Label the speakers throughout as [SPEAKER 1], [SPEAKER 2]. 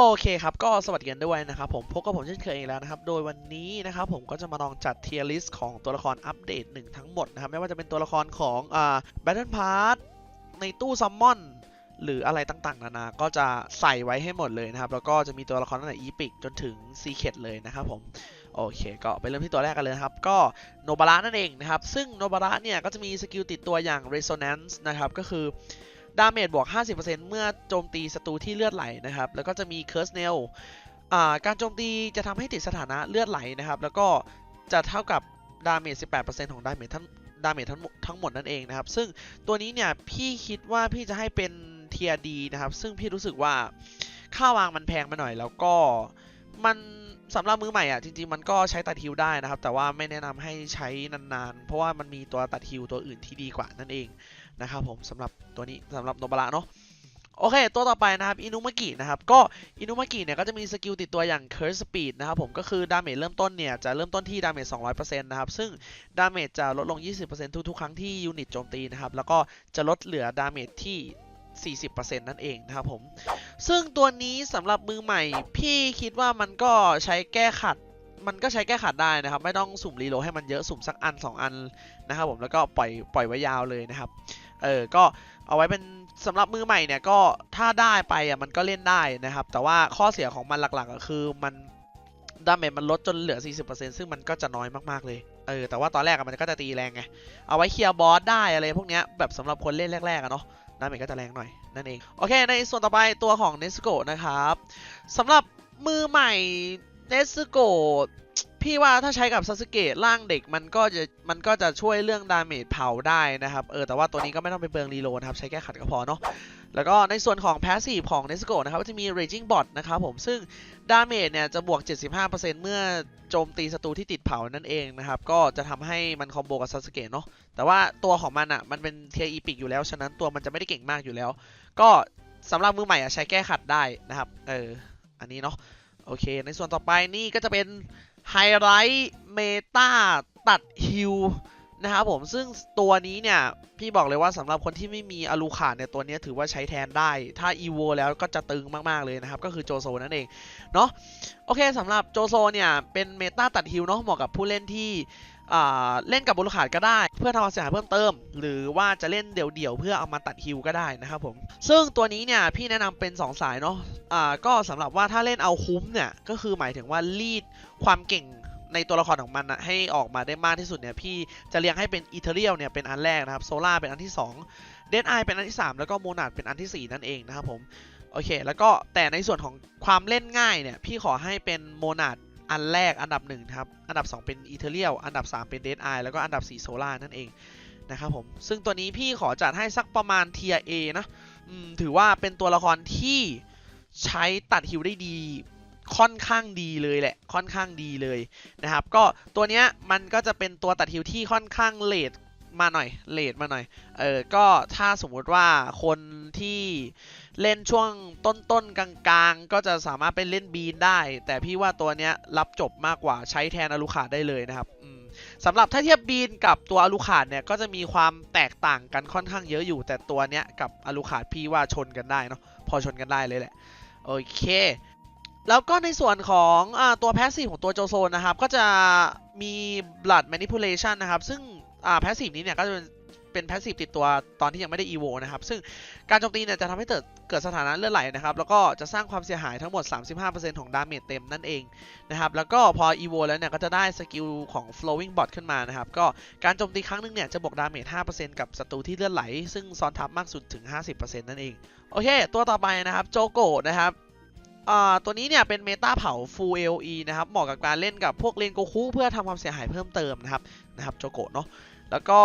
[SPEAKER 1] โอเคครับ ก็สวัสดีกันด้วยนะครับผมพบกับผมเช่นเคยอีกแล้วนะครับ โดยวันนี้นะครับผมก็จะมาลองจัดเทียร์ลิสต์ของตัวละครอัปเดตหนึ่งทั้งหมดนะครับ ไม่ว่าจะเป็นตัวละครของอ่า Battle Pass ในตู้ซัมมอนหรืออะไรต่างๆ นานา ก็จะใส่ไว้ให้หมดเลยนะครับ แล้วก็จะมีตัวละครตั้งแต่ Epic จนถึง Secret เลยนะครับผม โอเค ก็ไปเริ่มที่ตัวแรกกันเลยครับ ก็โนบาระนั่นเองนะครับ ซึ่งโนบาระเนี่ยก็จะมีสกิลติดตัวอย่าง Resonance นะครับ ก็คือ ดาเมจบวก 50%เมื่อโจมตีศัตรูที่เลือดไหลนะครับ แล้วก็จะมี Curse Nail อ่าการโจมตีจะทำให้ติดสถานะเลือดไหลนะครับ แล้วก็จะเท่ากับดาเมจ 18%ของดาเมจทั้งดาเมจทั้งหมดทั้งหมดนั่นเองนะครับ ซึ่งตัวนี้เนี่ยพี่คิดว่าพี่จะให้เป็นเทียดีนะครับ ซึ่งพี่รู้สึกว่าค่าวางมันแพงไปหน่อย แล้วก็มันสำหรับมือใหม่อะจริงๆมันก็ใช้ตัดฮิวได้นะครับ แต่ว่าไม่แนะนำให้ใช้นานๆ เพราะว่ามันมีตัวตัดฮิวตัวอื่นที่ดีกว่านั่นเอง นะครับผมสำหรับตัวนี้สำหรับโนบาระเนาะโอเค ตัวต่อไปนะครับอินุมากินะครับก็อินุมากิเนี่ยก็จะมีสกิลติดตัวอย่าง Curse Speed นะครับผมก็คือดาเมจเริ่มต้นเนี่ย จะเริ่มต้นที่ดาเมจ 200%นะครับ ซึ่งดาเมจจะลดลง 20%ทุกๆ ครั้งที่ยูนิตโจมตีนะครับ แล้วก็จะลดเหลือดาเมจที่ 40%นั่นเองนะครับผม ซึ่งตัวนี้สำหรับมือใหม่ พี่คิดว่ามันก็ใช้แก้ขัด มันก็ใช้แก้ขัดได้นะครับ ไม่ต้องสุ่มรีโหลดให้มันเยอะสุ่มสักอัน 2 อันนะครับผมแล้วก็ปล่อยปล่อยไว้ยาวเลยนะครับเออก็เอาไว้เป็นสำหรับมือใหม่เนี่ยก็ถ้าได้ไปอะมันก็เล่นได้นะครับ แต่ว่าข้อเสียของมันหลักๆก็คือมันดาเมจมันลดจนเหลือ 40%ซึ่งมันก็จะน้อยมากๆเลยเออแต่ว่าตอนแรกมันก็จะตีแรงไง เอาไว้เคลียร์บอสได้อะไรพวกเนี้ยแบบสำหรับคนเล่นแรกๆอะเนาะดาเมจก็จะแรงหน่อยนั่นเอง โอเค ในส่วนต่อไปตัวของเนสโกนะครับสำหรับมือใหม่ เนสโกพี่ว่าถ้าใช้กับซาสึเกะร่างเด็กมันก็จะมันก็จะช่วยเรื่องดาเมจเผาได้นะครับ เออแต่ว่าตัวนี้ก็ไม่ต้องไปเปลืองรีโลนะครับ ใช้แก้ขัดก็พอเนาะแล้วก็ในส่วนของ Passive ของ n e s c o นะครับจะมี Raging Bot นะครับผมซึ่งดาเมจเนี่ยจะบวก 75%เมื่อโจมตีศัตรูที่ติดเผานั่นเองนะครับ ก็จะทำให้มันคอมโบกับซาสึเกะเนาะแต่ว่าตัวของมันอะมันเป็นเทียอีพิกอยู่แล้ว ฉะนั้นตัวมันจะไม่ได้เก่งมากอยู่แล้ว ก็สำหรับมือใหม่อะใช้แก้ขัดได้นะครับเอออันนี้เนาะ โอเค ในส่วนต่อไปนี่ก็จะเป็นไฮไลท์เมตาตัดฮิวนะครับผมซึ่งตัวนี้เนี่ย พี่บอกเลยว่าสำหรับคนที่ไม่มีอลูขาดเนี่ย ตัวนี้ถือว่าใช้แทนได้ ถ้าอีโวแล้วก็จะตึงมาก ๆ เลยนะครับ ก็คือโจโซนั่นเอง เนาะโอเคสำหรับโจโซเนี่ย เป็นเมตาตัดฮิลเนาะเหมาะกับผู้เล่นที่ เล่นกับบอลขาดก็ได้ เพื่อทำความเสียหายเพิ่มเติม หรือว่าจะเล่นเดี่ยวๆเพื่อเอามาตัดฮิลก็ได้นะครับผม ซึ่งตัวนี้เนี่ยพี่แนะนำเป็น 2 สายเนาะอ่าก็สำหรับว่าถ้าเล่นเอาคุ้มเนี่ยก็คือหมายถึงว่ารีดความเก่งในตัวละครของมันนะให้ออกมาได้มากที่สุดเนี่ยพี่จะเรียงให้เป็นอีเทเรียลเนี่ยเป็นอันแรกนะครับโซล่าเป็นอันที่2เดนไอเป็นอันที่ 3 แล้วก็โมนาดเป็นอันทีสี่4 นั่นเองนะครับผมโอเค แล้วก็แต่ในส่วนของความเล่นง่ายเนี่ยพี่ขอให้เป็นโมนาด อันแรกอันดับ1ครับ อันดับ 2 เป็นอีเทเรียลอันดับ 3 เป็นเดนไอแล้วก็อันดับ 4 โซล่านั่นเองนะครับผม ซึ่งตัวนี้พี่ขอจัดให้สักประมาณเทียเอนะถือว่าเป็นตัวละครที่ใช้ตัดฮิวได้ดีค่อนข้างดีเลยแหละ ค่อนข้างดีเลยนะครับ ก็ตัวเนี้ยมันก็จะเป็นตัวตัดฮิวที่ค่อนข้างเลท มาหน่อยเลทมาหน่อย เออ ก็ถ้าสมมุติว่าคนที่เล่นช่วงต้นๆ กลางๆ ก็จะสามารถไปเล่นบีนได้ แต่พี่ว่าตัวเนี้ยรับจบมากกว่าใช้แทนอลูขาดได้เลยนะครับสำหรับถ้าเทียบบีนกับตัวอลูขาดเนี่ยก็จะมีความแตกต่างกันค่อนข้างเยอะอยู่ แต่ตัวเนี้ยกับอลูขาดพี่ว่าชนกันได้เนาะพอชนกันได้เลยแหละ โอเคแล้วก็ในส่วนของอตัวแพสซีฟของตัวโจโซนนะครับ ก็จะมี blood manipulation นะครับ ซึ่ง อ่าแพสซีฟนี้เนี่ยก็จะเป็นเป็นแพสซีฟติดตัวตอนที่ยังไม่ได้ evo นะครับ ซึ่งการโจมตีเนี่ยจะทำให้เกิดเกิดสถานะเลือดไหลนะครับ แล้วก็จะสร้างความเสียหายทั้งหมด 35%ของดาเมจเต็มนั่นเองนะครับ แล้วก็พอ evo แล้วเนี่ยก็จะได้สกิลของ flowing bot ขึ้นมานะครับ ก็การโจมตีครั้งหนึงเนี่ยจะบวกดาเมจ 5%กับศัตรูที่เลือดไหล ซึ่งซ้อนทับมากสุดถึง 50%นั่นเอง โอเค ตัวต่อไปนะครับโจโกะนะครับอ่าตัวนี้เนี่ยเป็นเมตาเผา Full AOE นะครับ เหมาะกับการเล่นกับพวกเลนโกคุเพื่อทำความเสียหายเพิ่มเติมนะครับ นะครับโจโกะเนาะแล้วก็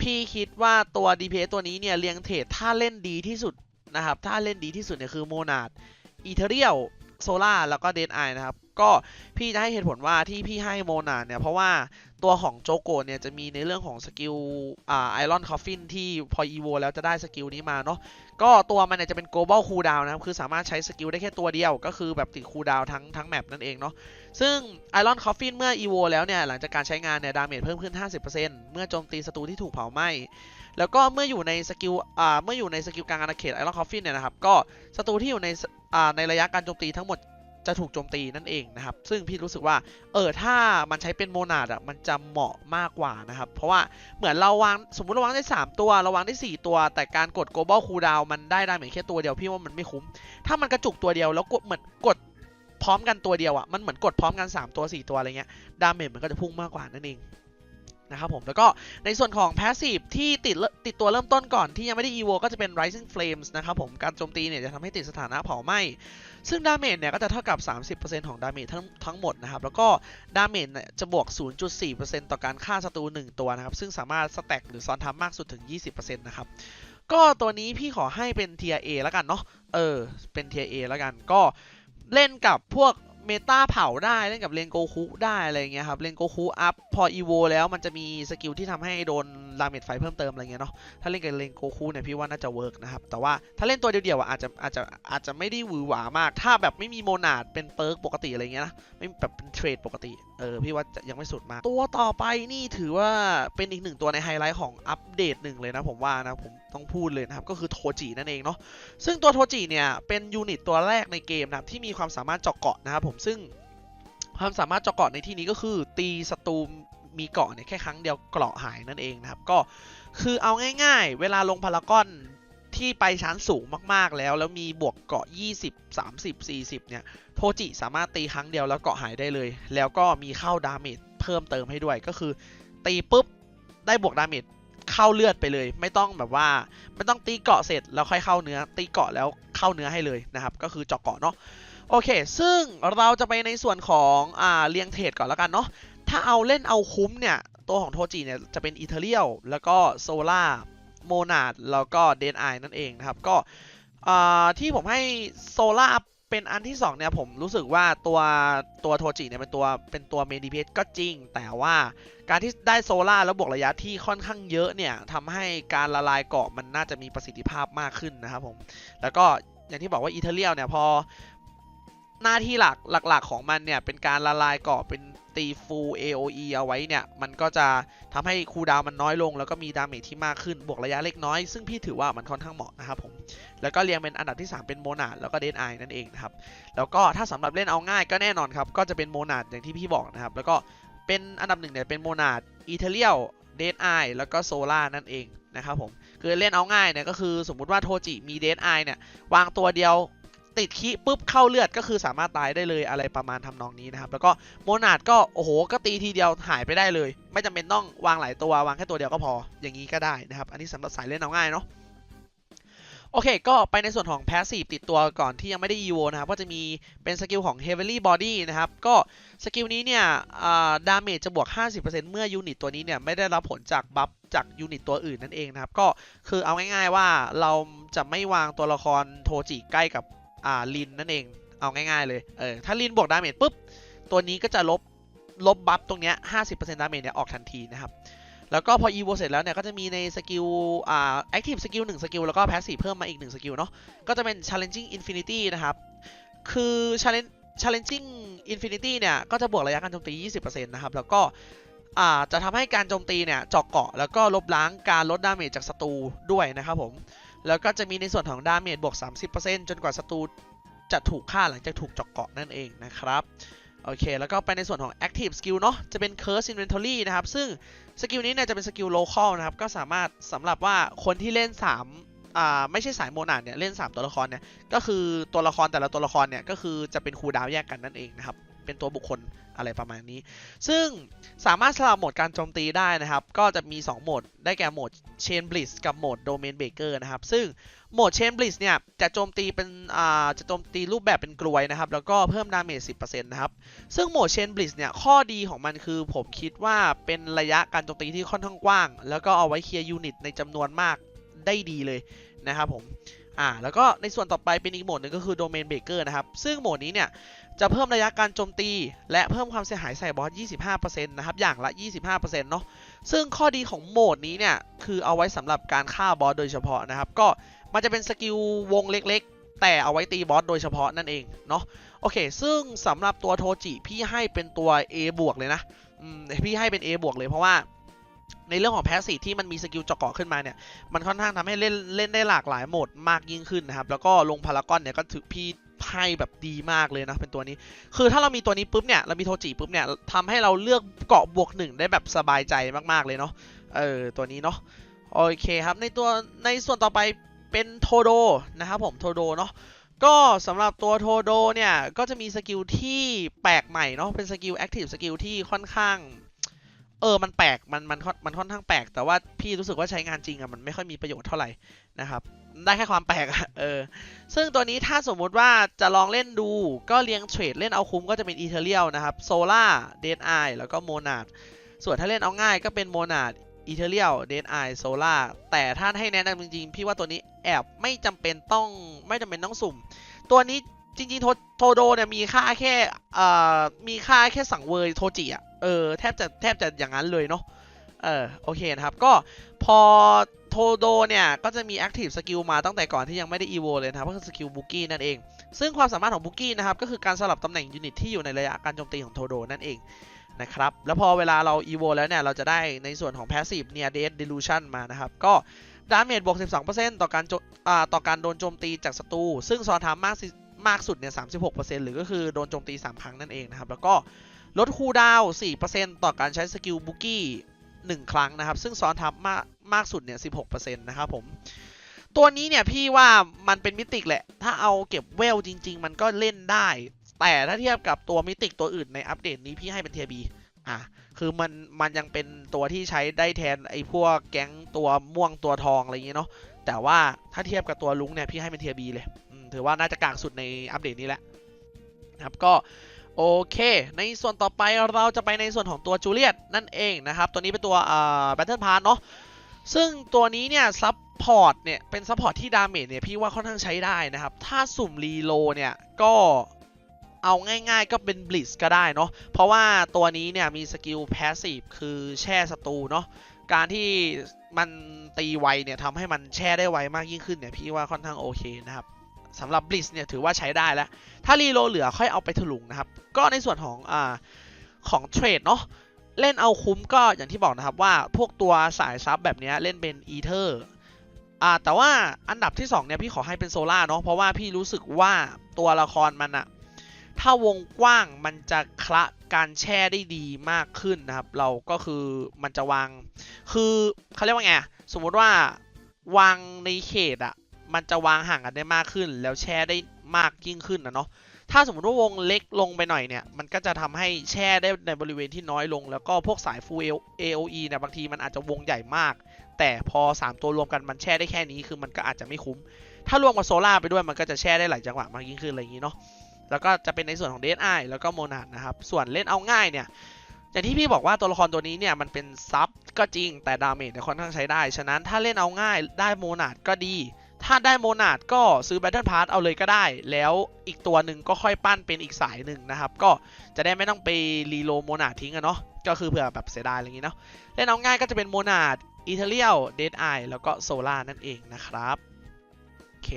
[SPEAKER 1] พี่คิดว่าตัว DPS ตัวนี้เนี่ยเรียงเทรดถ้าเล่นดีที่สุดนะครับถ้าเล่นดีที่สุดเนี่ยคือโมนาดอีเทเรียล โซล่าแล้วก็เดนไอนะครับ ก็พี่จะให้เหตุผลว่าที่พี่ให้โมนาเนี่ย เพราะว่าตัวของโจโกเนี่ย จะมีในเรื่องของสกิลอ่าไอรอนคอฟฟินที่พออีโวแล้วจะได้สกิลนี้มาเนาะก็ตัวมันเนี่ยจะเป็น global cooldown นะครับ คือสามารถใช้สกิลได้แค่ตัวเดียว ก็คือแบบติด cooldown ทั้งทั้งแมปนั่นเองเนาะซึ่ง Iron Coffin เมื่อ evo แล้วเนี่ย หลังจากการใช้งานเนี่ย ดาเมจเพิ่มขึ้น 50%เมื่อโจมตีศัตรูที่ถูกเผาไหม้ แล้วก็เมื่ออยู่ในสกิลอ่าเมื่ออยู่ในสกิลกลางอาณาเขต Iron Coffin เนี่ยนะครับ ก็ศัตรูที่อยู่ในอ่า ในระยะการโจมตีทั้งหมดจะถูกโจมตีนั่นเองนะครับ ซึ่งพี่รู้สึกว่า เออ ถ้ามันใช้เป็นโมนาดอะ มันจะเหมาะมากกว่านะครับ เพราะว่าเหมือนเราวาง สมมติเราวางได้ 3 ตัว เราวางได้ 4 ตัว แต่การกด global cooldown มันได้ดาเมจแค่ตัวเดียว พี่ว่ามันไม่คุ้ม ถ้ามันกระจุกตัวเดียวแล้วกดเหมือนกดพร้อมกันตัวเดียวอะ มันเหมือนกดพร้อมกัน 3 ตัว 4 ตัวอะไรเงี้ย ดาเมจมันก็จะพุ่งมากกว่านั่นเอง นะครับผม แล้วก็ในส่วนของ passive ที่ติดติดตัวเริ่มต้นก่อนที่ยังไม่ได้ evo ก็จะเป็น rising flames นะครับผม การโจมตีเนี่ยจะทำให้ติดสถานะเผาไหม้ ซึ่งดาเมจเนี่ยก็จะเท่ากับ 30%ของดาเมจทั้งทั้งหมดนะครับ แล้วก็ดาเมจเนี่ยจะบวก 0.4%ต่อการฆ่าศัตรู1ตัวนะครับ ซึ่งสามารถสแต็กหรือซ้อนทับมากสุดถึง 20%นะครับก็ตัวนี้พี่ขอให้เป็น tier A แล้วกันเนาะ เออ เป็น tier A แล้วกัน ก็เล่นกับพวก เมตาเผาได้เล่นกับเลนโกคุได้อะไรเงี้ยครับเลนโกคุอัพพออีโวแล้วมันจะมีสกิลที่ทำให้โดนดาเมจไฟเพิ่มเติมอะไรเงี้ยเนาะถ้าเล่นกับเลนโกคุเนี่ยพี่ว่าน่าจะเวิร์กนะครับแต่ว่าถ้าเล่นตัวเดียวๆอะอาจจะอาจจะอาจจะไม่ได้หวือหวามาก ถ้าแบบไม่มีโมนาดเป็นเปิร์กปกติอะไรเงี้ยนะไม่แบบเป็นเทรดปกติเออพี่ว่าจะยังไม่สุดมาก ตัวต่อไปนี่ถือว่าเป็นอีกหนึ่งตัวในไฮไลท์ของอัปเดตหนึ่งเลยนะผมว่านะผมต้องพูดเลยนะครับก็คือโทจินั่นเองเนาะซึ่งตัวโทจิเนี่ยเป็นยูนิตตัวแรกในเกมนะครับที่มีความสามารถเจาะเกาะนะครับผมซึ่งความสามารถเจาะเกาะในที่นี้ก็คือตีศัตรู มีเกาะเนี่ยแค่ครั้งเดียวเกาะหายนั่นเองนะครับ ก็คือเอาง่ายๆ เวลาลงพารากอนที่ไปชั้นสูงมากๆแล้ว แล้วมีบวกเกาะ 20 30 40 เนี่ย โทจิสามารถตีครั้งเดียวแล้วเกาะหายได้เลย แล้วก็มีเข้าดาเมจเพิ่มเติมให้ด้วยก็คือ ตีปุ๊บได้บวกดาเมจเข้าเลือดไปเลย ไม่ต้องแบบว่าไม่ต้องตีเกาะเสร็จแล้วค่อยเข้าเนื้อ ตีเกาะแล้วเข้าเนื้อให้เลยนะครับ ก็คือเจาะเกาะเนาะโอเค ซึ่งเราจะไปในส่วนของอ่าเรียงเทรดก่อนแล้วกันเนาะ ถ้าเอาเล่นเอาคุ้มเนี่ย ตัวของโทจิเนี่ย จะเป็นอีเทเรียลแล้วก็โซล่าโมนาดแล้วก็เดนไอนั่นเองนะครับ ก็ที่ผมให้โซล่าเป็นอันที่ 2 เนี่ย ผมรู้สึกว่าตัวตัวโทจิเนี่ย เป็นตัวเป็นตัวเมดีเพก็จริง แต่ว่าการที่ได้โซล่าแล้วบวกระยะที่ค่อนข้างเยอะเนี่ยทำให้การละลายเกาะมันน่าจะมีประสิทธิภาพมากขึ้นนะครับผม แล้วก็อย่างที่บอกว่าอีเทเรียลเนี่ยพอหน้าที่หลักหลักๆของมันเนี่ย เป็นการละลายเกาะเป็น ตีฟูล AOE เอาไว้เนี่ย มันก็จะทำให้คูลดาวมันน้อยลง แล้วก็มีดาเมจที่มากขึ้น บวกระยะเล็กน้อย ซึ่งพี่ถือว่ามันค่อนข้างเหมาะนะครับผม แล้วก็เรียงเป็นอันดับที่ 3 เป็นโมนาดแล้วก็เดนไอนั่นเองนะครับ แล้วก็ถ้าสำหรับเล่นเอาง่ายก็แน่นอนครับ ก็จะเป็นโมนาดอย่างที่พี่บอกนะครับ แล้วก็เป็นอันดับหนึ่งเนี่ยเป็นโมนาดอีเทเรียลเดนไอแล้วก็โซล่านั่นเองนะครับผม คือเล่นเอาง่ายเนี่ยก็คือสมมุติว่าโทจิมีเดนไอเนี่ยวางตัวเดียว ติดคีปุ๊บเข้าเลือดก็คือสามารถตายได้เลยอะไรประมาณทำนองนี้นะครับ แล้วก็โมนาดก็โอ้โหก็ตีทีเดียวหายไปได้เลย ไม่จำเป็นต้องวางหลายตัววางแค่ตัวเดียวก็พออย่างนี้ก็ได้นะครับ อันนี้สำหรับสายเล่นเอาง่ายเนาะโอเค ก็ไปในส่วนของ Passive ติดตัวก่อนที่ยังไม่ได้ EVO นะครับ ก็จะมีเป็นสกิลของ Heavily Body นะครับ ก็สกิลนี้เนี่ยดาเมจจะบวก 50%เมื่อยูนิตตัวนี้เนี่ย ไม่ได้รับผลจากบัฟจากยูนิตตัวอื่นนั่นเองนะครับ ก็คือเอาง่ายๆว่าเราจะไม่วางตัวละครโทจิใกล้กับ อ่าลินนั่นเองเอาง่ายๆเลยเออถ้าลินบวกดาเมจปุ๊บตัวนี้ก็จะลบลบบัฟตรงเนี้ย50%ดาเมจเนี่ยออกทันทีนะครับแล้วก็พอ evo เสร็จแล้วเนี่ยก็จะมีในสกิลอ่า active สกิล1สกิลแล้วก็ passive เพิ่มมาอีก1สกิลเนาะก็จะเป็น challenging infinity นะครับคือ challenge challenging infinity เนี่ยก็จะบวกระยะการโจมตี 20%นะครับแล้วก็อ่าจะทำให้การโจมตีเนี่ยเจาะเกาะแล้วก็ลบล้างการลดดาเมจจากศัตรูด้วยนะครับผม แล้วก็จะมีในส่วนของดาเมจบวก 30%จนกว่าศัตรูจะถูกฆ่าหลังจากถูกจาะเกาะนั่นเองนะครับโอเค แล้วก็ไปในส่วนของ active skill เนาะจะเป็น curse inventory นะครับ ซึ่งสกิลนี้เนี่ยจะเป็นสกิล local นะครับ ก็สามารถสำหรับว่าคนที่เล่น 3 อ่า ไม่ใช่สายโมนาดเนี่ย เล่น 3 ตัวละครเนี่ย ก็คือตัวละครแต่ละตัวละครเนี่ย ก็คือจะเป็นคูลดาวแยกกันนั่นเองนะครับ เป็นตัวบุคคลอะไรประมาณนี้ ซึ่งสามารถสลับโหมดการโจมตีได้นะครับ ก็จะมี 2 โหมด ได้แก่โหมด Chain Blitz กับโหมด Domain Breaker นะครับ ซึ่งโหมด Chain Blitz เนี่ย จะโจมตีเป็น อ่า จะโจมตีรูปแบบเป็นกลวยนะครับ แล้วก็เพิ่มดาเมจ 10%นะครับ ซึ่งโหมด Chain Blitz เนี่ย ข้อดีของมันคือผมคิดว่าเป็นระยะการโจมตีที่ค่อนข้างกว้าง แล้วก็เอาไว้เคลียร์ยูนิตในจำนวนมากได้ดีเลยนะครับผม อ่าแล้วก็ในส่วนต่อไปเป็นอีกโหมดหนึ่งก็คือ Domain Breaker นะครับ ซึ่งโหมดนี้เนี่ย จะเพิ่มระยะการโจมตี และเพิ่มความเสียหายใส่บอส 25%นะครับ อย่างละ 25%เนาะซึ่งข้อดีของโหมดนี้เนี่ย คือเอาไว้สำหรับการฆ่าบอสโดยเฉพาะนะครับ ก็มันจะเป็นสกิลวงเล็กๆ แต่เอาไว้ตีบอสโดยเฉพาะนั่นเองเนาะโอเค ซึ่งสำหรับตัวโทจิพี่ให้เป็นตัว A บวกเลยนะอืมพี่ให้เป็น A บวกเลยเพราะว่า ในเรื่องของแพสซีฟที่มันมีสกิลเจาะเกาะขึ้นมาเนี่ย มันค่อนข้างทำให้เล่นเล่นได้หลากหลายโหมดมากยิ่งขึ้นนะครับ แล้วก็ลงพารากอนเนี่ยก็ถือพี่ไพ่แบบดีมากเลยนะเป็นตัวนี้ คือถ้าเรามีตัวนี้ปุ๊บเนี่ยเรามีโทจิปุ๊บเนี่ยทำให้เราเลือกเกาะบวกหนึ่งได้แบบสบายใจมากๆเลยเนาะเออตัวนี้เนาะโอเคครับในตัวในส่วนต่อไปเป็นโทโดนะครับผมโทโดเนาะก็สำหรับตัวโทโดเนี่ย ก็จะมีสกิลที่แปลกใหม่เนาะเป็นสกิลแอคทีฟสกิลที่ค่อนข้าง เออมันแปลกมันมันค่อนมันค่อนข้างแปลก แต่ว่าพี่รู้สึกว่าใช้งานจริงอะมันไม่ค่อยมีประโยชน์เท่าไหร่นะครับ ได้แค่ความแปลกอะเออ ซึ่งตัวนี้ถ้าสมมุติว่าจะลองเล่นดูก็เรียงเทรดเล่นเอาคุ้มก็จะเป็นอีเทเรียลนะครับโซล่าเดนไอแล้วก็โมนาดส่วนถ้าเล่นเอาง่ายก็เป็นโมนาดอีเทเรียลเดนไอโซล่าแต่ถ้าให้แนะนำจริงๆ พี่ว่าตัวนี้แอบไม่จำเป็นต้องไม่จำเป็นต้องสุ่ม ตัวนี้ จริงๆโทโทโดเนี่ยมีค่าแค่เอ่อมีค่าแค่สังเวยโทจิอะเออแทบจะแทบจะอย่างนั้นเลยเนาะเออโอเคนะครับก็พอโทโดเนี่ยก็จะมี Active Skill มาตั้งแต่ก่อนที่ยังไม่ได้ Evo เลยนะครับก็คือสกิลบุกี้นั่นเอง ซึ่งความสามารถของบุกี้นะครับก็คือการสลับตำแหน่งยูนิตที่อยู่ในระยะการโจมตีของโทโดนั่นเองนะครับแล้วพอเวลาเรา Evo แล้วเนี่ยเราจะได้ในส่วนของ Passive Near Death Delusion มานะครับก็ดาเมจบวก 12%ต่อการโจอ่าต่อการโดนโจมตีจากศัตรูซึ่งซอนทามมากสิ มากสุดเนี่ย36%หรือก็คือโดนโจมตี 3 ครั้งนั่นเองนะครับ แล้วก็ลดคูลดาวน์4%ต่อการใช้สกิลบุกี้1ครั้งนะครับ ซึ่งซ้อนทับมากมากสุดเนี่ย16%นะครับผม ตัวนี้เนี่ยพี่ว่ามันเป็นมิติกแหละ ถ้าเอาเก็บเวลจริง ๆ มันก็เล่นได้ แต่ถ้าเทียบกับตัวมิติกตัวอื่นในอัปเดตนี้พี่ให้เป็นเทียบีอะคือมันมันยังเป็นตัวที่ใช้ได้แทนไอ้พวกแก๊งตัวม่วงตัวทองอะไรอย่างเงี้ยเนาะแต่ว่าถ้าเทียบกับตัวลุงเนี่ยพี่ให้เป็นเทียบีเลยอื ถือว่าน่าจะกากสุดในอัปเดตนี้แหละนะครับก็โอเค ในส่วนต่อไปเราจะไปในส่วนของตัวจูเลียตนั่นเองนะครับ ตัวนี้เป็นตัวอ่าแบทเทิลพาร์เนาะซึ่งตัวนี้เนี่ยซับพอร์ตเนี่ยเป็นซัพพอร์ตที่ดาเมจเนี่ยพี่ว่าค่อนข้างใช้ได้นะครับ ถ้าสุ่มรีโลเนี่ยก็เอาง่ายๆก็เป็นบลิ z ก็ได้เนาะเพราะว่าตัวนี้เนี่ยมีสกิลแพสซีฟคือแช่ศัตรูเนาะการที่มันตีไวเนี่ยทำให้มันแช่ได้ไวมากยิ่งขึ้นเนี่ยพี่ว่าค่อนข้างโอเคนะครับ สำหรับบลิ z เนี่ยถือว่าใช้ได้แล้ว ถ้ารีโลเหลือค่อยเอาไปถลุงนะครับ ก็ในส่วนของอ่าของเทรดเนาะเล่นเอาคุ้มก็อย่างที่บอกนะครับว่าพวกตัวสายซับแบบนี้เล่นเป็นอีเทอร์อ่าแต่ว่าอันดับที่2เนี่ยพี่ขอให้เป็นโซล่าเนาะเพราะว่าพี่รู้สึกว่าตัวละครมันอะถ้าวงกว้างมันจะคละการแช่ได้ดีมากขึ้นนะครับ เราก็คือมันจะวาง คือเขาเรียกว่าไงสมมติว่าวางในเขตอะ มันจะวางห่างกันได้มากขึ้น แล้วแช่ได้มากยิ่งขึ้นนะเนาะถ้าสมมติว่าวงเล็กลงไปหน่อยเนี่ย มันก็จะทำให้แช่ได้ในบริเวณที่น้อยลง แล้วก็พวกสาย Full AOE เนี่ยบางทีมันอาจจะวงใหญ่มาก แต่พอ 3 ตัวรวมกันมันแช่ได้แค่นี้คือมันก็อาจจะไม่คุ้ม ถ้ารวมกับโซล่าไปด้วยมันก็จะแช่ได้หลายจังหวะมากยิ่งขึ้นอะไรอย่างนี้เนาะ แล้วก็จะเป็นในส่วนของ d ด i แล้วก็โมนาดนะครับ ส่วนเล่นเอาง่ายเนี่ยอย่างที่พี่บอกว่าตัวละครตัวนี้เนี่ยมันเป็นซับก็จริงแต่ดาเมจเนี่ยค่อนข้างใช้ได้ ฉะนั้นถ้าเล่นเอาง่ายได้โมนาดก็ดี ถ้าได้โมนาดก็ซื้อ Battle Pass เอาเลยก็ได้ แล้วอีกตัวหนึ่งก็ค่อยปั้นเป็นอีกสายหนึ่งนะครับ ก็จะได้ไม่ต้องไปรีโลโมนาดทิ้งอะเนาะ ก็คือเผื่อแบบเสียดายอะไรอย่างงี้เนาะ เล่นเอาง่ายก็จะเป็นโมนาดอีเทเรียลเดดไอแล้วก็โซล่านั่นเองนะครับ โอเค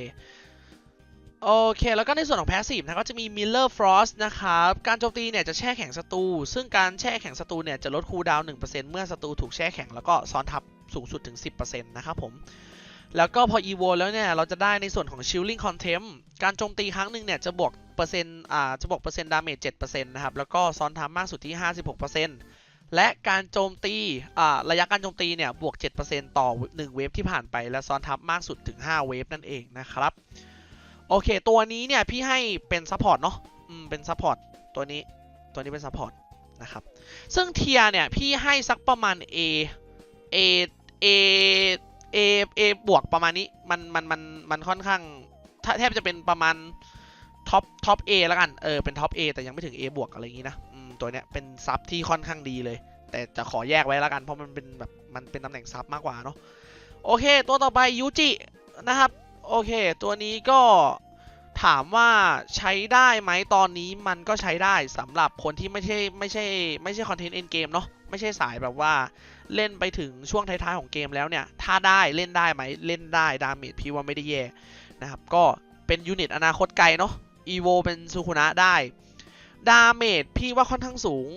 [SPEAKER 1] โอเค แล้วก็ในส่วนของ Passive นะก็จะมี Miller Frost นะครับ การโจมตีเนี่ยจะแช่แข็งศัตรู ซึ่งการแช่แข็งศัตรูเนี่ยจะลดคูลดาวน์1%เมื่อศัตรูถูกแช่แข็งแล้วก็ซ้อนทับสูงสุดถึง 10%นะครับผม แล้วก็พอ evo แล้วเนี่ย เราจะได้ในส่วนของ shielding contempt การโจมตีครั้งหนึ่งเนี่ยจะบวกเปอร์เซ็นต์อ่าจะบวกเปอร์เซ็นต์ดาเมจ7%นะครับ แล้วก็ซ้อนทับมากสุดที่56%และการโจมตีอ่าระยะการโจมตีเนี่ยบวก7%ต่อ1เวฟที่ผ่านไป และซ้อนทับมากสุดถึง5เวฟนั่นเองนะครับ โอเค ตัวนี้เนี่ยพี่ให้เป็นซัพพอร์ตเนาะอืมเป็นซัพพอร์ตตัวนี้ตัวนี้เป็นซัพพอร์ตนะครับ ซึ่งเทียเนี่ยพี่ให้สักประมาณ A A A A A บวกประมาณนี้มันมันมันมันค่อนข้างแทบจะเป็นประมาณท็อปท็อป A แล้วกันเออเป็นท็อป A แต่ยังไม่ถึง A บวกอะไรอย่างนี้นะตัวเนี้ยเป็นซับที่ค่อนข้างดีเลย แต่จะขอแยกไว้แล้วกัน เพราะมันเป็นแบบมันเป็นตำแหน่งซับมากกว่าเนาะโอเค ตัวต่อไปยูจินะครับโอเค ตัวนี้ก็ถามว่าใช้ได้ไหมตอนนี้มันก็ใช้ได้สำหรับคนที่ไม่ใช่ไม่ใช่ไม่ใช่คอนเทนต์เอ็นเกมเนาะไม่ใช่สายแบบว่า เล่นไปถึงช่วงท้ายๆของเกมแล้วเนี่ย ถ้าได้เล่นได้ไหมเล่นได้ดาเมจพี่ว่าไม่ได้แย่นะครับ ก็เป็นยูนิตอนาคตไกลเนาะอีโวเป็นซูคุนะได้ ดาเมจพี่ว่าค่อนข้างสูง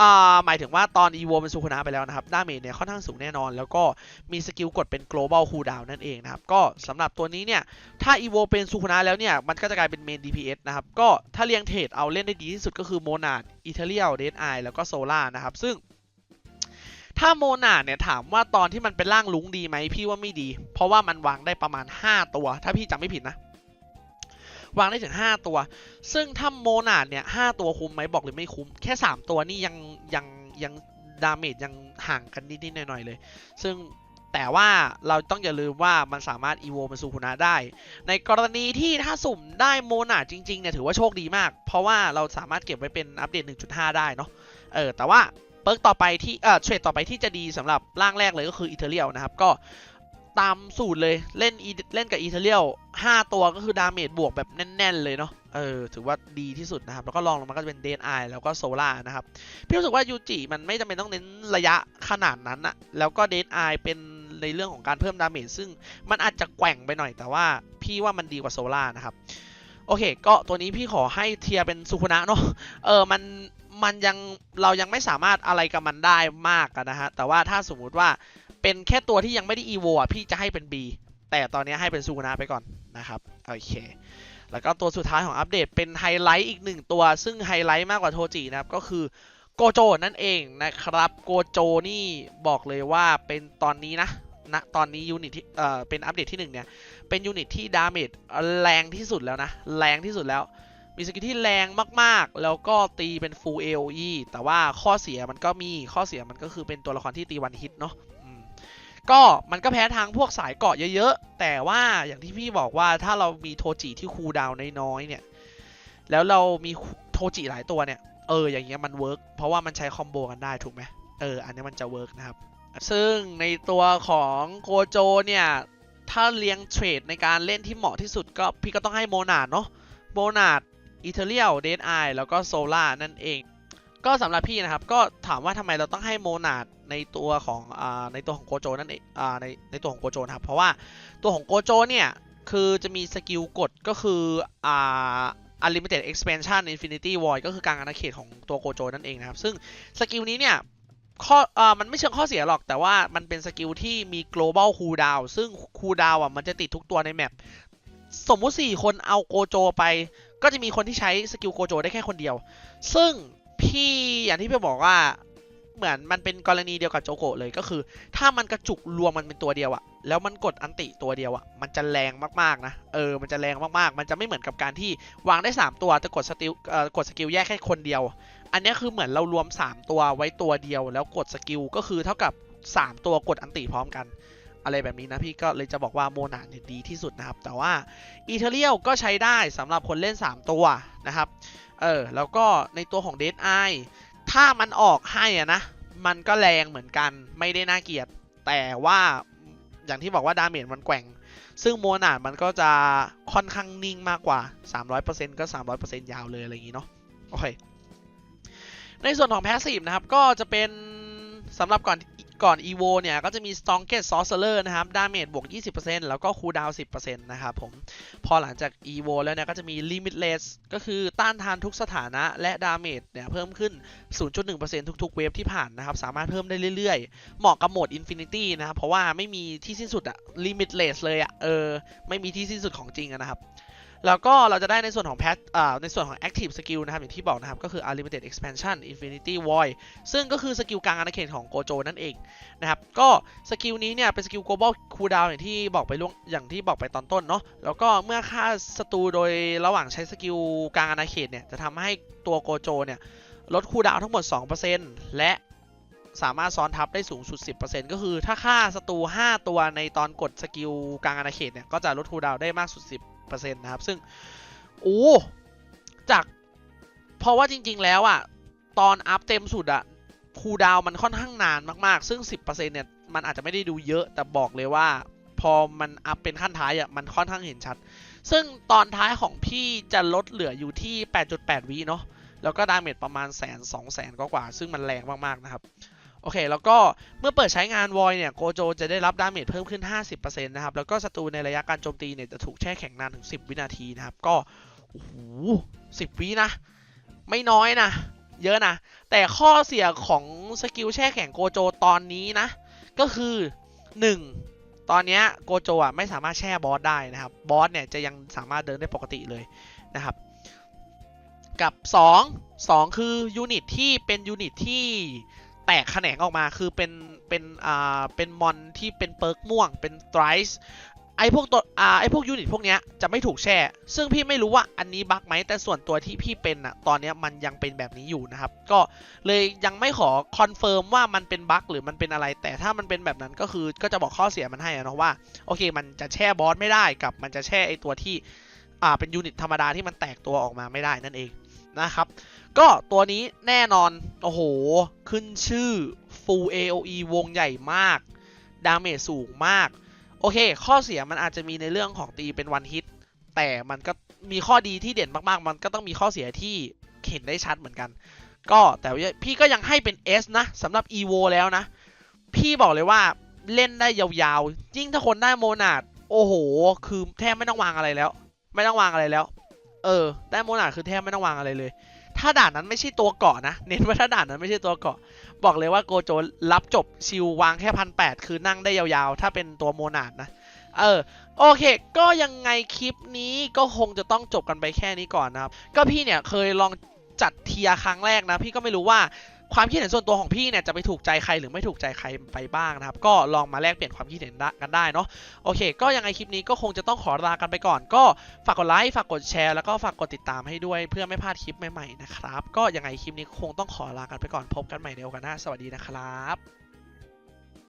[SPEAKER 1] อ่าหมายถึงว่าตอน EVO เป็นซูคุนะไปแล้วนะครับ ดาเมจเนี่ยค่อนข้างสูงแน่นอน แล้วก็มีสกิลกดเป็น global cooldown นั่นเองนะครับ ก็สำหรับตัวนี้เนี่ย ถ้า EVO เป็นซูคุนะแล้วเนี่ย มันก็จะกลายเป็น main DPS นะครับ ก็ถ้าเรียงเทรดเอาเล่นได้ดีที่สุดก็คือโมนาดอิตาเลียลเดนไอแล้วก็โซล่านะครับ ซึ่ง ถ้าโมนาเนี่ยถามว่าตอนที่มันเป็นร่างลุงดีไหมพี่ว่าไม่ดี เพราะว่ามันวางได้ประมาณ 5 ตัว ถ้าพี่จำไม่ผิดนะ วางได้ถึง 5 ตัว ซึ่งถ้าโมนาเนี่ยหตัวคุ้มไหมบอกเลยไม่คุ้ม แค่ 3 ตัวนี่ยังยังยังดาเมจยังห่างกันนิดๆหน่อยๆเลย ซึ่งแต่ว่าเราต้องอย่าลืมว่ามันสามารถอีโวเป็นซูคุนะได้ ในกรณีที่ถ้าสุ่มได้โมนาจริงๆเนี่ยถือว่าโชคดีมาก เพราะว่าเราสามารถเก็บไว้เป็นอัปเดต 1.5 ได้เนาะเออแต่ว่า เปิร์กต่อไปที่เออเทรดต่อไปที่จะดีสำหรับร่างแรกเลยก็คืออิตาเลียลนะครับ ก็ตามสูตรเลยเล่นเล่นกับอิตาเลียล5ตัวก็คือดาเมจบวกแบบแน่น ๆ เลยเนาะเออถือว่าดีที่สุดนะครับ แล้วก็ลองลงมาก็จะเป็นเดนไอแล้วก็โซล่านะครับ พี่รู้สึกว่ายูจิมันไม่จำเป็นต้องเน้นระยะขนาดนั้นอะแล้วก็เดนไอเป็นในเรื่องของการเพิ่มดาเมจซึ่งมันอาจจะแกว่งไปหน่อย แต่ว่าพี่ว่ามันดีกว่าโซล่านะครับ โอเค ก็ตัวนี้พี่ขอให้เทียเป็นสุคุนะเนาะเออมัน มันยังเรายังไม่สามารถอะไรกับมันได้มากนะฮะ แต่ว่าถ้าสมมุติว่าเป็นแค่ตัวที่ยังไม่ได้อีโวอะพี่จะให้เป็น B แต่ตอนนี้ให้เป็นสุคุนะไปก่อนนะครับ โอเค แล้วก็ตัวสุดท้ายของอัปเดตเป็นไฮไลท์อีกหนึ่งตัว ซึ่งไฮไลท์มากกว่าโทจินะครับ ก็คือโกโจนั่นเองนะครับ โกโจนี่บอกเลยว่าเป็นตอนนี้นะณตอนนี้ยูนิตที่เอ่อเป็นอัปเดตที่หนึ่งเนี่ย เป็นยูนิตที่ดาเมจแรงที่สุดแล้วนะ แรงที่สุดแล้ว มีสกิลที่แรงมากๆ แล้วก็ตีเป็น full AOE แต่ว่าข้อเสียมันก็มีข้อเสียมันก็คือเป็นตัวละครที่ตีวันฮิตเนาะก็มันก็แพ้ทางพวกสายเกาะเยอะๆ แต่ว่าอย่างที่พี่บอกว่าถ้าเรามีโทจิที่คูดาวน์น้อยๆเนี่ย แล้วเรามีโทจิหลายตัวเนี่ย เอออย่างเงี้ยมันเวิร์กเพราะว่ามันใช้คอมโบกันได้ถูกไหมเอออันนี้มันจะเวิร์กนะครับ ซึ่งในตัวของโกโจเนี่ย ถ้าเลี้ยงเทรดในการเล่นที่เหมาะที่สุดก็พี่ก็ต้องให้โมนาดเนาะโมนาด อิตาเลียลเดนไอแล้วก็โซล่านั่นเอง ก็สำหรับพี่นะครับ ก็ถามว่าทำไมเราต้องให้โมนาดในตัวของอ่าในตัวของโกโจนั่นเองอ่าในในตัวของโกโจนะครับ เพราะว่าตัวของโกโจเนี่ยคือจะมีสกิลกดก็คืออ่า Unlimited Expansion Infinity Void ก็คือการอาณาเขตของตัวโกโจนั่นเองนะครับ ซึ่งสกิลนี้เนี่ยข้อเอ่อมันไม่เชิงข้อเสียหรอก แต่ว่ามันเป็นสกิลที่มี global cooldown ซึ่ง cooldown อะมันจะติดทุกตัวในแมป สมมุติ 4 คนเอาโกโจไป ก็จะมีคนที่ใช้สกิลโกโจได้แค่คนเดียว ซึ่งพี่อย่างที่พี่บอกว่าเหมือนมันเป็นกรณีเดียวกับโจโกะเลยก็คือ ถ้ามันกระจุกรวมมันเป็นตัวเดียวอะแล้วมันกดอันติตัวเดียวอะมันจะแรงมากๆนะเออมันจะแรงมากๆ มันจะไม่เหมือนกับการที่วางได้ 3 ตัวแต่กดสกิลเอ่อกดสกิลแยกแค่คนเดียว อันนี้คือเหมือนเรารวม 3 ตัวไว้ตัวเดียว แล้วกดสกิลก็คือเท่ากับ 3 ตัวกดอันติพร้อมกัน อะไรแบบนี้นะพี่ก็เลยจะบอกว่าโมนาเนี่ยดีที่สุดนะครับ แต่ว่าอีเทเรียลก็ใช้ได้สำหรับคนเล่น 3 ตัวนะครับเออแล้วก็ในตัวของเด d ไอถ้ามันออกให้อะนะ มันก็แรงเหมือนกันไม่ได้น่าเกลียด แต่ว่าอย่างที่บอกว่าดาเมจมันแกว่ง ซึ่งโมนาดมันก็จะค่อนข้างนิ่งมากกว่า 300%ก็ 300%ยาวเลยอะไรอย่างนี้เนาะโอเคในส่วนของ Passive นะครับ ก็จะเป็นสำหรับก่อน ก่อน EVO เนี่ยก็จะมี Strongest Sorcerer นะครับดาเมจบวก 20%แล้วก็ Cooldown 10%นะครับผม พอหลังจาก EVO แล้วเนี่ยก็จะมี Limitless ก็คือต้านทานทุกสถานะและดาเมจเนี่ยเพิ่มขึ้น 0.1%ทุกๆเวฟที่ผ่านนะครับ สามารถเพิ่มได้เรื่อยๆ เหมาะกับโหมด Infinity นะครับ เพราะว่าไม่มีที่สิ้นสุดอะ Limitless เลยอะเออ ไม่มีที่สิ้นสุดของจริงอะนะครับ แล้วก็เราจะได้ในส่วนของแพทในส่วนของ Active Skill นะครับ อย่างที่บอกนะครับ ก็คือ Unlimited Expansion Infinity Void ซึ่งก็คือสกิลกลางอาณาเขตของโกโจนั่นเองนะครับ ก็สกิลนี้เนี่ย เป็นสกิล global cooldown อย่างที่บอกไปล่วงอย่างที่บอกไปตอนต้นเนาะแล้วก็เมื่อฆ่าศัตรูโดยระหว่างใช้สกิลกลางอาณาเขตเนี่ยจะทำให้ตัวโกโจเนี่ยลดคูลดาวน์ทั้งหมด 2%และสามารถซ้อนทับได้สูงสุด 10%ก็คือถ้าฆ่าศัตรู5 ตัวในตอนกดสกิลกลางอาณาเขตเนี่ย ก็จะลดคูลดาวน์ได้มากสุด 10%นะครับ ซึ่งโอ้จาก เพราะว่าจริง ๆ แล้วอะตอนอัพเต็มสุดอะคูดาวมันค่อนข้างนานมากๆ ซึ่ง 10%เนี่ยมันอาจจะไม่ได้ดูเยอะแต่บอกเลยว่า พอมันอัพเป็นขั้นท้ายอะมันค่อนข้างเห็นชัด ซึ่งตอนท้ายของพี่จะลดเหลืออยู่ที่ 8.8วิเนาะแล้วก็ดาเมจประมาณแสนสองแสนกว่า ซึ่งมันแรงมากๆนะครับ โอเค แล้วก็เมื่อเปิดใช้งานวอยเนี่ยโกโจจะได้รับดาเมจเพิ่มขึ้น 50%นะครับ แล้วก็ศัตรูในระยะการโจมตีเนี่ยจะถูกแช่แข็งนานถึง 10 วินาทีนะครับ ก็โอ้โห10วินะ ไม่น้อยนะ เยอะนะ แต่ข้อเสียของสกิลแช่แข็งโกโจตอนนี้นะ ก็คือ 1 ตอนนี้โกโจอะไม่สามารถแช่บอสได้นะครับ บอสเนี่ยจะยังสามารถเดินได้ปกติเลยนะครับ กับ 2 2 คือยูนิตที่เป็นยูนิตที่ แตกแขนงออกมาคือเป็นเป็นอ่าเป็นมอนที่เป็นเปิร์กม่วงเป็นไตรส์ไอพวกตัวอ่าไอพวกยูนิตพวกเนี้ยจะไม่ถูกแช่ ซึ่งพี่ไม่รู้ว่าอันนี้บั๊กไหมแต่ส่วนตัวที่พี่เป็นอะตอนเนี้ยมันยังเป็นแบบนี้อยู่นะครับ ก็เลยยังไม่ขอคอนเฟิร์มว่ามันเป็นบั๊กหรือมันเป็นอะไร แต่ถ้ามันเป็นแบบนั้นก็คือก็จะบอกข้อเสียมันให้อะนะว่าโอเค มันจะแช่บอสไม่ได้กับมันจะแช่ไอตัวที่อ่าเป็นยูนิตธรรมดาที่มันแตกตัวออกมาไม่ได้นั่นเองนะครับ ก็ตัวนี้แน่นอน โอ้โห ขึ้นชื่อ Full AOE วงใหญ่มาก ดาเมจสูงมาก โอเค ข้อเสียมันอาจจะมีในเรื่องของตีเป็นวันฮิต แต่มันก็มีข้อดีที่เด่นมากๆ มันก็ต้องมีข้อเสียที่เห็นได้ชัดเหมือนกัน ก็แต่พี่ก็ยังให้เป็น S นะสำหรับ EVO แล้วนะ พี่บอกเลยว่าเล่นได้ยาวๆ ยิ่งถ้าคนได้โมนาดโอ้โห คือแทบไม่ต้องวางอะไรแล้ว ไม่ต้องวางอะไรแล้ว เออ ได้โมนาดคือแทบไม่ต้องวางอะไรเลย ถ้าด่านนั้นไม่ใช่ตัวเกาะนะ เน้นว่าถ้าด่านนั้นไม่ใช่ตัวเกาะ บอกเลยว่าโกโจรับจบชิววางแค่พันแปดคือนั่งได้ยาวๆ ถ้าเป็นตัวโมนาดนะ เออโอเค ก็ยังไงคลิปนี้ก็คงจะต้องจบกันไปแค่นี้ก่อนนะครับ ก็พี่เนี่ยเคยลองจัดเทียร์ครั้งแรกนะ พี่ก็ไม่รู้ว่า ความคิดเห็นส่วนตัวของพี่เนี่ยจะไปถูกใจใครหรือไม่ถูกใจใครไปบ้างนะครับ ก็ลองมาแลกเปลี่ยนความคิดเห็นกันได้เนาะโอเค ก็ยังไงคลิปนี้ก็คงจะต้องขอลากันไปก่อน ก็ฝากกดไลค์ฝากกดแชร์แล้วก็ฝากกดติดตามให้ด้วยเพื่อไม่พลาดคลิปใหม่ๆนะครับก็ยังไงคลิปนี้คงต้องขอลากันไปก่อนพบกันใหม่ในโอกาสหน้าสวัสดีนะครับ